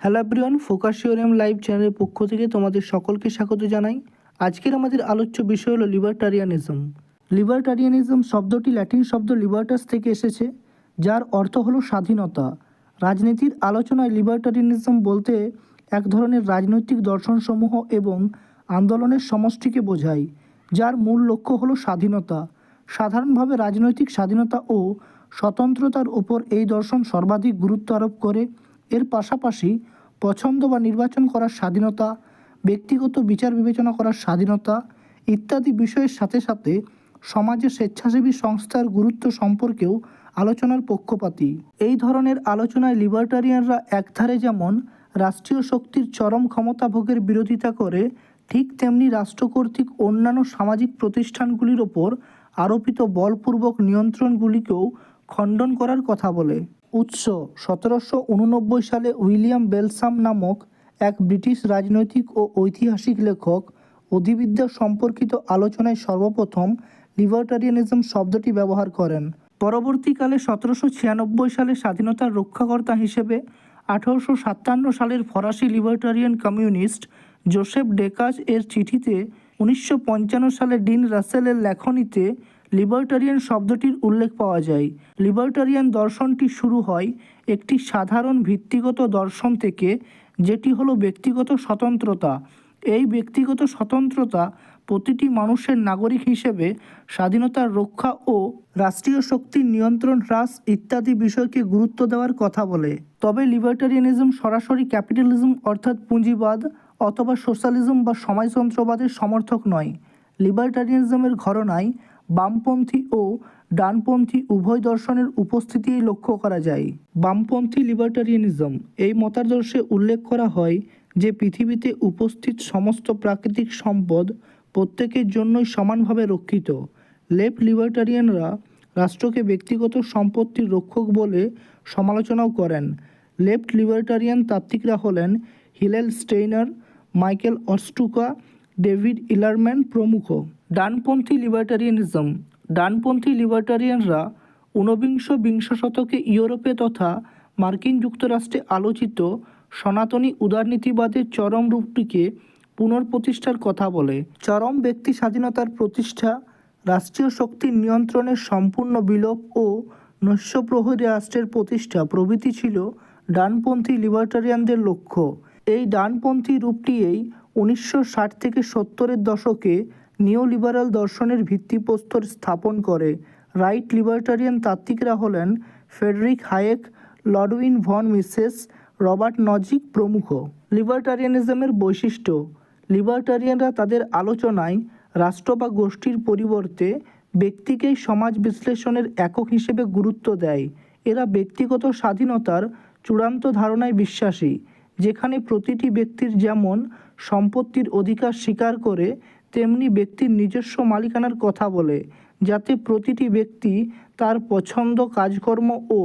Hello everyone focus live চ্যানেলের পক্ষ থেকে তোমাদের সকলকে স্বাগত জানাই। আজকের আমাদের আলোচ্য বিষয় হলো লিবার্টারিয়ানিজম লিবার্টারিয়ানিজম শব্দটি ল্যাটিন শব্দ লিবার্টাস থেকে এসেছে, যার অর্থ হলো স্বাধীনতা। রাজনীতির আলোচনায় লিবার্টারিয়ানিজম বলতে এক ধরনের রাজনৈতিক দর্শনসমূহ এবং আন্দোলনের সমষ্টিকে বোঝায়, যার মূল লক্ষ্য হলো স্বাধীনতা। সাধারণভাবে রাজনৈতিক স্বাধীনতা ও স্বতন্ত্রতার উপর এই দর্শন সর্বাধিক গুরুত্ব আরোপ করে এর পাশাপাশি পছন্দ বা নির্বাচন করার স্বাধীনতা, ব্যক্তিগত বিচার বিবেচনা করার স্বাধীনতা ইত্যাদি বিষয়ের সাথে সাথে সমাজে স্বেচ্ছাসেবী সংস্থার গুরুত্ব সম্পর্কেও আলোচনার পক্ষপাতী। এই ধরনের আলোচনায় লিবার্টারিয়ানরা একধারে যেমন রাষ্ট্রীয় শক্তির চরম ক্ষমতা ভোগের বিরোধিতা করে, ঠিক তেমনি রাষ্ট্র কর্তৃক অন্যান্য সামাজিক প্রতিষ্ঠানগুলির ওপর আরোপিত বলপূর্বক নিয়ন্ত্রণগুলিকেও খণ্ডন করার কথা বলে। উৎস। সতেরোশো উননব্বই সালে উইলিয়াম বেলসাম নামক এক ব্রিটিশ রাজনৈতিক ও ঐতিহাসিক লেখক অধিবিদ্যা সম্পর্কিত আলোচনায় সর্বপ্রথম লিবার্টারিয়ানিজম শব্দটি ব্যবহার করেন। পরবর্তীকালে সতেরোশো ছিয়ানব্বই সালে স্বাধীনতার রক্ষাকর্তা হিসেবে আঠারোশো সাতান্ন সালের ফরাসি লিবার্টারিয়ান কমিউনিস্ট জোসেফ ডেকাজ এর চিঠিতে উনিশশো পঞ্চান্ন সালে ডিন রাসেলের লেখনীতে লিবার্টারিয়ান শব্দটির উল্লেখ পাওয়া যায়। লিবার্টারিয়ান দর্শনটি শুরু হয় একটি সাধারণ ভিত্তিগত দর্শন থেকে, যেটি হলো ব্যক্তিগত স্বতন্ত্রতা। এই ব্যক্তিগত স্বতন্ত্রতা প্রতিটি মানুষের নাগরিক হিসেবে স্বাধীনতার রক্ষা ও রাষ্ট্রীয় শক্তির নিয়ন্ত্রণ হ্রাস ইত্যাদি বিষয়কে গুরুত্ব দেওয়ার কথা বলে। তবে লিবার্টারিয়ানিজম সরাসরি ক্যাপিটালিজম অর্থাৎ পুঁজিবাদ অথবা সোশ্যালিজম বা সমাজতন্ত্রবাদের সমর্থক নয়। লিবার্টারিয়ানিজমের ঘরনায় বামপন্থী ও ডানপন্থী উভয় দর্শনের উপস্থিতি লক্ষ্য করা যায়। বামপন্থী লিবার্টারিয়ানিজম এই মতাদর্শে উল্লেখ করা হয় যে পৃথিবীতে উপস্থিত সমস্ত প্রাকৃতিক সম্পদ প্রত্যেকের জন্যই সমানভাবে রক্ষিত। লেফট লিবার্টারিয়ানরা রাষ্ট্রকে ব্যক্তিগত সম্পত্তির রক্ষক বলে সমালোচনাও করেন। লেফট লিবার্টারিয়ান তাত্ত্বিকরা হলেন হিলেল স্টেইনার, মাইকেল অস্টুকা ডেভিড ইলারম্যান প্রমুখ। ডানপন্থী লিবার্টারিয়ানিজম, ডানপন্থী লিবার্টারিয়ানরা ঊনবিংশ বিংশ শতকে ইউরোপে তথা মার্কিন যুক্তরাষ্ট্রে আলোচিত সনাতনী উদারনীতিবাদের চরম রূপটিকে পুনর্প্রতিষ্ঠার কথা বলে। চরম ব্যক্তি স্বাধীনতার প্রতিষ্ঠা, রাষ্ট্রীয় শক্তির নিয়ন্ত্রণের সম্পূর্ণ বিলোপ ও নৈশপ্রহরী রাষ্ট্রের প্রতিষ্ঠা প্রভৃতি ছিল ডানপন্থী লিবার্টারিয়ানদের লক্ষ্য। এই ডানপন্থী রূপটিই উনিশশো ষাট থেকে সত্তরের দশকে নিও লিবারাল দর্শনের ভিত্তিপ্রস্তর স্থাপন করে। রাইট লিবার্টারিয়ান তাত্ত্বিকরা হলেন Friedrich Hayek, Ludwig von Mises, Robert Nozick প্রমুখ। লিবার্টারিয়ানিজমের বৈশিষ্ট্য। লিবার্টারিয়ানরা তাদের আলোচনায় রাষ্ট্র বা গোষ্ঠীর পরিবর্তে ব্যক্তিকেই সমাজ বিশ্লেষণের একক হিসেবে গুরুত্ব দেয়। এরা ব্যক্তিগত স্বাধীনতার চূড়ান্ত ধারণায় বিশ্বাসী, যেখানে প্রতিটি ব্যক্তির যেমন সম্পত্তির অধিকার স্বীকার করে তেমনি ব্যক্তির নিজস্ব মালিকানার কথা বলে, যাতে প্রতিটি ব্যক্তি তার পছন্দ, কাজকর্ম ও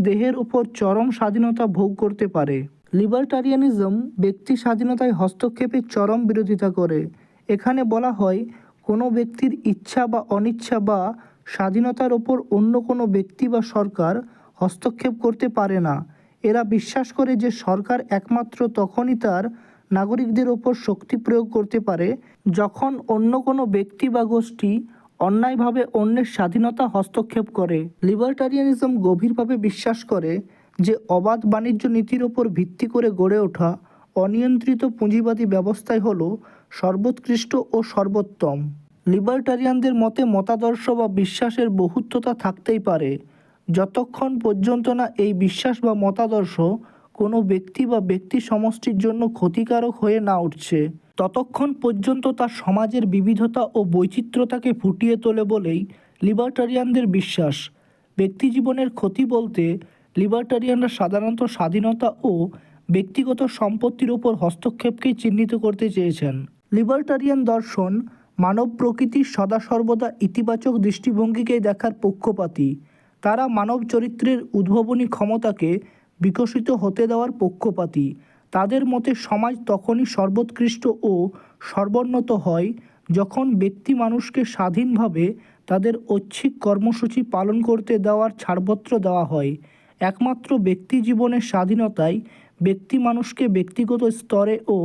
দেহের উপর চরম স্বাধীনতা ভোগ করতে পারে। লিবার্টারিয়ানিজম ব্যক্তি স্বাধীনতায় হস্তক্ষেপের চরম বিরোধিতা করে। এখানে বলা হয়, কোনো ব্যক্তির ইচ্ছা বা অনিচ্ছা বা স্বাধীনতার ওপর অন্য কোনো ব্যক্তি বা সরকার হস্তক্ষেপ করতে পারে না। এরা বিশ্বাস করে যে সরকার একমাত্র তখনই তার নাগরিকদের ওপর শক্তি প্রয়োগ করতে পারে, যখন অন্য কোনো ব্যক্তি বা গোষ্ঠী অন্যায়ভাবে অন্যের স্বাধীনতা হস্তক্ষেপ করে। লিবার্টারিয়ানিজম গভীরভাবে বিশ্বাস করে যে অবাধ বাণিজ্য নীতির ওপর ভিত্তি করে গড়ে ওঠা অনিয়ন্ত্রিত পুঁজিবাদী ব্যবস্থাই হল সর্বোৎকৃষ্ট ও সর্বোত্তম। লিবার্টারিয়ানদের মতে মতাদর্শ বা বিশ্বাসের বহুত্বতা থাকতেই পারে। যতক্ষণ পর্যন্ত না এই বিশ্বাস বা মতাদর্শ কোনো ব্যক্তি বা ব্যক্তি সমষ্টির জন্য ক্ষতিকারক হয়ে না উঠছে। ততক্ষণ পর্যন্ত তা সমাজের বিবিধতা ও বৈচিত্র্যতাকে ফুটিয়ে তোলে বলেই লিবার্টারিয়ানদের বিশ্বাস। ব্যক্তি জীবনের ক্ষতি বলতে লিবার্টারিয়ানরা সাধারণত স্বাধীনতা ও ব্যক্তিগত সম্পত্তির ওপর হস্তক্ষেপকেই চিহ্নিত করতে চেয়েছেন। লিবার্টারিয়ান দর্শন মানব প্রকৃতির সদা সর্বদা ইতিবাচক দৃষ্টিভঙ্গিকেই দেখার পক্ষপাতী। তারা মানব চরিত্রের উদ্ভাবনী ক্ষমতাকে বিকশিত হতে দেওয়ার পক্ষপাতী। তাদের মতে সমাজ তখনই সর্বোৎকৃষ্ট ও সর্বোন্নত হয় যখন ব্যক্তি মানুষকে স্বাধীনভাবে তাদের ঐচ্ছিক কর্মসূচি পালন করতে দেওয়ার ছাড়পত্র দেওয়া হয়। একমাত্র ব্যক্তি জীবনের স্বাধীনতাই ব্যক্তি মানুষকে ব্যক্তিগত স্তরে ও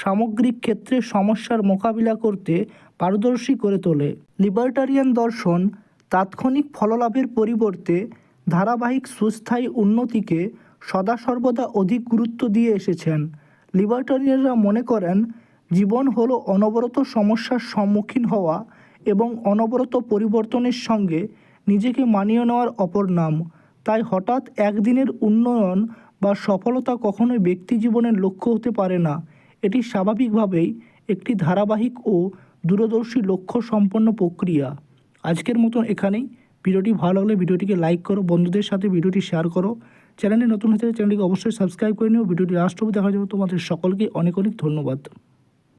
সামগ্রিক ক্ষেত্রে সমস্যার মোকাবিলা করতে পারদর্শী করে তোলে। লিবার্টারিয়ান দর্শন তাৎক্ষণিক ফললাভের পরিবর্তে ধারাবাহিক সুস্থায়ী উন্নতিকে সদা সর্বদা অধিক গুরুত্ব দিয়ে এসেছেন। লিবার্টারিয়ানরা মনে করেন, জীবন হলো অনবরত সমস্যার সম্মুখীন হওয়া এবং অনবরত পরিবর্তনের সঙ্গে নিজেকে মানিয়ে নেওয়ার অপর নাম। তাই হঠাৎ একদিনের উন্নয়ন বা সফলতা কখনোই ব্যক্তি জীবনের লক্ষ্য হতে পারে না। এটি স্বাভাবিকভাবেই একটি ধারাবাহিক ও দূরদর্শী লক্ষ্য সম্পন্ন প্রক্রিয়া। আজকের মতন এখানেই। ভিডিওটি ভালো লাগলে ভিডিওটিকে লাইক করো, বন্ধুদের সাথে ভিডিওটি শেয়ার করো। চ্যানেলে নতুন হতে চ্যানেলটিকে অবশ্যই সাবস্ক্রাইব করে নিও। ভিডিওটি লাস্ট অবধি দেখা যাবে তোমাদের সকলকে অনেক অনেক ধন্যবাদ।